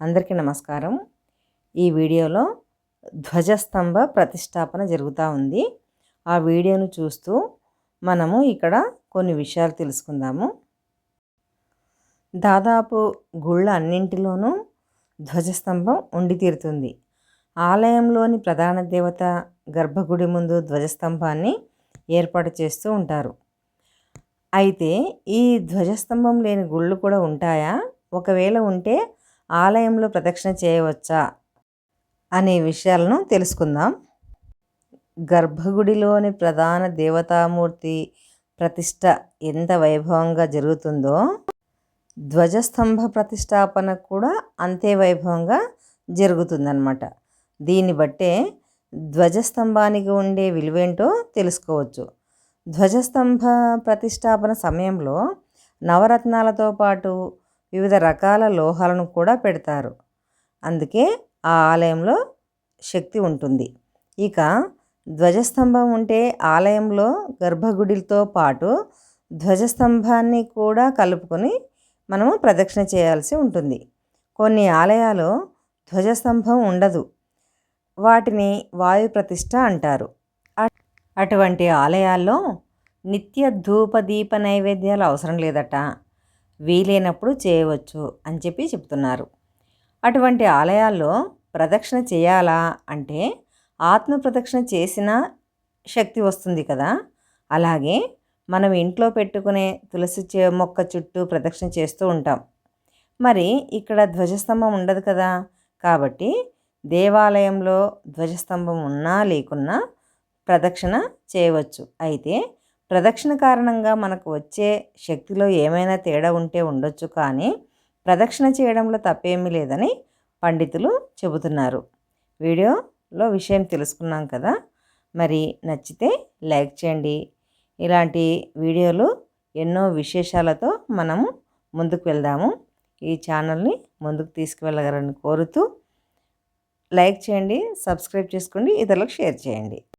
అందరికీ నమస్కారం. ఈ వీడియోలో ధ్వజస్తంభ ప్రతిష్టాపన జరుగుతూ ఉంది. ఆ వీడియోను చూస్తూ మనము ఇక్కడ కొన్ని విషయాలు తెలుసుకుందాము. దాదాపు గుళ్ళ అన్నింటిలోనూ ధ్వజస్తంభం ఉండి తీరుతుంది. ఆలయంలోని ప్రధాన దేవత గర్భగుడి ముందు ధ్వజస్తంభాన్ని ఏర్పాటు చేస్తూ ఉంటారు. అయితే ఈ ధ్వజస్తంభం లేని గుళ్ళు కూడా ఉంటాయా? ఒకవేళ ఉంటే ఆలయంలో ప్రదక్షిణ చేయవచ్చా అనే విషయాలను తెలుసుకుందాం. గర్భగుడిలోని ప్రధాన దేవతామూర్తి ప్రతిష్ట ఎంత వైభవంగా జరుగుతుందో ధ్వజస్తంభ ప్రతిష్టాపన కూడా అంతే వైభవంగా జరుగుతుందన్నమాట. దీన్ని బట్టే ధ్వజస్తంభానికి ఉండే విలువేంటో తెలుసుకోవచ్చు. ధ్వజస్తంభ ప్రతిష్టాపన సమయంలో నవరత్నాలతో పాటు వివిధ రకాల లోహాలను కూడా పెడతారు. అందుకే ఆ ఆలయంలో శక్తి ఉంటుంది. ఇక ధ్వజస్తంభం ఉంటే ఆలయంలో గర్భగుడితో పాటు ధ్వజస్తంభాన్ని కూడా కలుపుకొని మనము ప్రదక్షిణ చేయాల్సి ఉంటుంది. కొన్ని ఆలయాలు ధ్వజస్తంభం ఉండదు. వాటిని వాయు ప్రతిష్ట అంటారు. అటువంటి ఆలయాల్లో నిత్య ధూప దీప నైవేద్యాలు అవసరం లేదట. వీలైనప్పుడు చేయవచ్చు అని చెప్పి చెప్తున్నారు. అటువంటి ఆలయాల్లో ప్రదక్షిణ చేయాలా అంటే ఆత్మ ప్రదక్షిణ చేసిన శక్తి వస్తుంది కదా. అలాగే మనం ఇంట్లో పెట్టుకునే తులసి మొక్క చుట్టూ ప్రదక్షిణ చేస్తూ ఉంటాం. మరి ఇక్కడ ధ్వజస్తంభం ఉండదు కదా. కాబట్టి దేవాలయంలో ధ్వజస్తంభం ఉన్నా లేకున్నా ప్రదక్షిణ చేయవచ్చు. అయితే ప్రదక్షిణ కారణంగా మనకు వచ్చే శక్తిలో ఏమైనా తేడా ఉంటే ఉండొచ్చు కానీ ప్రదక్షిణ చేయడంలో తప్పేమీ లేదని పండితులు చెబుతున్నారు. వీడియోలో విషయం తెలుసుకున్నాం కదా? మరి నచ్చితే లైక్ చేయండి. ఇలాంటి వీడియోలు ఎన్నో విశేషాలతో మనము ముందుకు వెళ్దాము. ఈ ఛానల్ని ముందుకు తీసుకువెళ్ళగలని కోరుతూ లైక్ చేయండి సబ్స్క్రైబ్ చేసుకోండి ఇతరులకు షేర్ చేయండి.